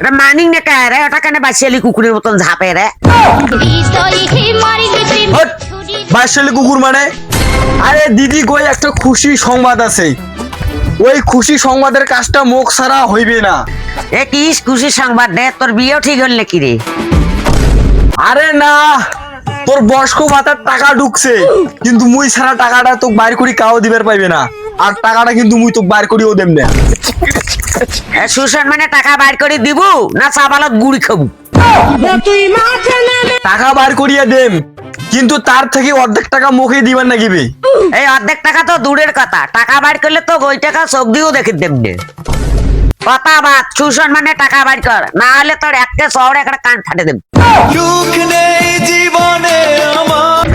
এটা মানিং না কে রে ওটা কেন বাসিয়ালি কুকুরের মতন ঝাপে রে? বাইশালি কুকুর মানে? আরে দিদি কই একটা খুশি সংবাদ আছে। ওই খুশি সংবাদের কাজটা মুখ ছাড়া হইবে না। এ কি খুশি সংবাদ দে তোর বিয়েও ঠিক হল নাকি রে? আরে না তোর বয়স্ক ভাতার টাকা ঢুকছে কিন্তু মুই ছাড়া টাকাটা তোকে বাইর করি কাও দিবার পাইবে না। আর টাকাটা কিন্তু মুই তোকে বাইর করিও দেব না। সুশান মানে টাকা বাইর করে দিব না চাবালত গুড়ি খাব? টাকা বার করিয়া দেম কিন্তু তার থেকে অর্ধেক টাকা মুখে দিবার না গিবে। এই অর্ধেক টাকা তো দূরের কথা টাকা বাইর করলে তো ওই টাকা চোখ দিয়েও দেখে দেবনে। কথা বাদ সুশান মানে টাকা বাইর কর না হলে তোর একটা শহরে একটা কান ফাটে দেব। সুখ নেই জীবনে আমার।